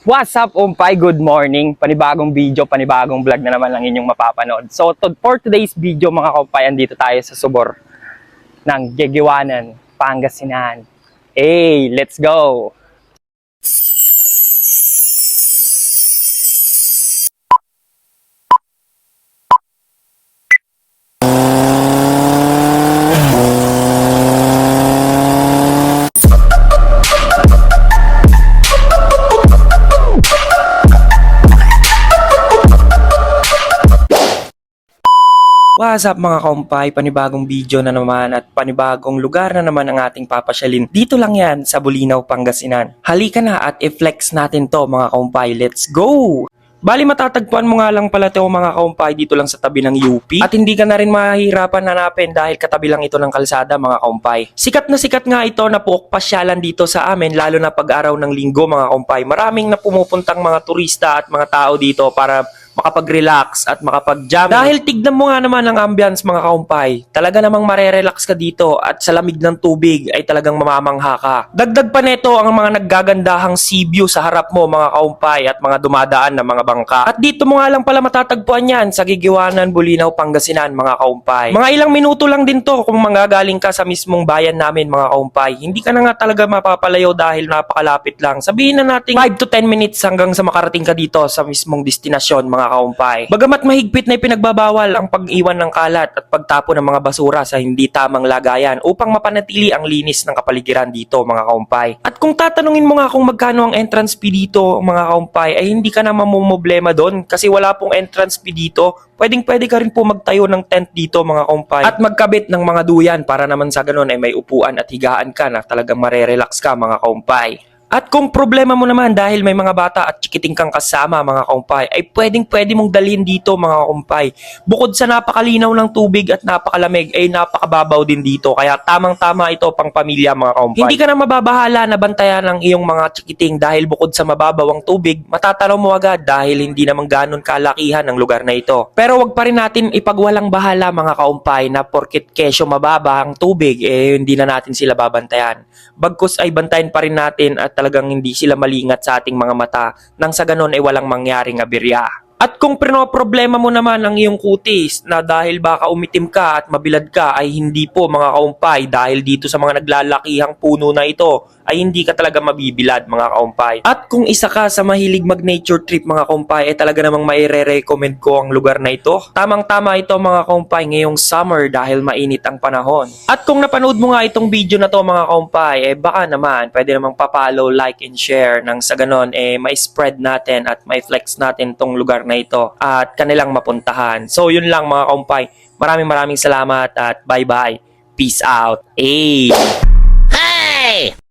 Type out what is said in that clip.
What's up, Umpay? Good morning. Panibagong video, panibagong vlog na naman lang inyong mapapanood. So, to, for today's video, mga kaumpay, andito tayo sa subor ng Gegiwanan, Pangasinan. Hey, let's go! What's up mga kaumpay? Panibagong video na naman at panibagong lugar na naman ang ating papasyalin. Dito lang yan sa Bulinaw, Pangasinan. Halika na at i-flex natin to mga kaumpay. Let's go! Bali matatagpuan mo nga lang pala ito mga kaumpay dito lang sa tabi ng UP at hindi ka na rin mahihirapan hanapin dahil katabi lang ito ng kalsada mga kaumpay. Sikat na sikat nga ito na puok pasyalan dito sa amin lalo na pag araw ng linggo mga kaumpay. Maraming na pumupuntang mga turista at mga tao dito para makapag-relax at makapag-jam. Dahil tignan mo nga naman ang ambience mga kaumpay. Talaga namang marerelax ka dito at sa lamig ng tubig ay talagang mamamangha ka. Dagdag pa neto ang mga naggagandahang sea view sa harap mo mga kaumpay at mga dumadaan na mga bangka. At dito mo nga lang pala matatagpuan yan sa Gigiwanan, Bulinaw, Pangasinan mga kaumpay. Mga ilang minuto lang din to kung manggagaling ka sa mismong bayan namin mga kaumpay. Hindi ka na nga talaga mapapalayo dahil napakalapit lang. Sabihin na natin 5 to 10 minutes hanggang sa makarating ka dito sa mismong destinasyon mga kaumpay. Bagamat mahigpit na ipinagbabawal ang pag-iwan ng kalat at pagtapo ng mga basura sa hindi tamang lagayan upang mapanatili ang linis ng kapaligiran dito mga kaumpay. At kung tatanungin mo nga kung magkano ang entrance fee dito mga kaumpay ay hindi ka na mamumblema doon kasi wala pong entrance fee dito. Pwedeng pwede ka rin po magtayo ng tent dito mga kaumpay at magkabit ng mga duyan para naman sa ganun ay may upuan at higaan ka na talagang marerelax ka mga kaumpay. At kung problema mo naman dahil may mga bata at chikiting kang kasama mga kumpay, ay pwedeng pwede mong dalhin dito mga kumpay. Bukod sa napakalinaw ng tubig at napakalamig, ay napakababaw din dito. Kaya tamang-tama ito pang pamilya mga kumpay. Hindi ka na mababahala na bantayan ng iyong mga chikiting dahil bukod sa mababaw ang tubig, matatalaw mo agad dahil hindi naman ganun kalakihan ang lugar na ito. Pero wag pa rin natin ipagwalang bahala mga kaumpay na porkit kesyo mababa ang tubig, eh hindi na natin sila babantayan. Bagkus ay bantayan pa rin natin at talagang hindi sila malingat sa ating mga mata nang sa ganon ay walang mangyaring aberya. At kung problema mo naman ang iyong kutis na dahil baka umitim ka at mabilad ka ay hindi po mga kaumpay dahil dito sa mga naglalakihang puno na ito ay hindi ka talaga mabibilad mga kaumpay. At kung isa ka sa mahilig mag nature trip mga kaumpay ay talaga namang maire-recommend ko ang lugar na ito. Tamang-tama ito mga kaumpay ngayong summer dahil mainit ang panahon. At kung napanood mo nga itong video na to mga kaumpay eh baka naman pwede namang papalo, like and share nang sa ganon eh may spread natin at may flex natin tong lugar na ito at kanilang mapuntahan. So yun lang mga kaumpay. Maraming maraming salamat at bye bye. Peace out. Hey!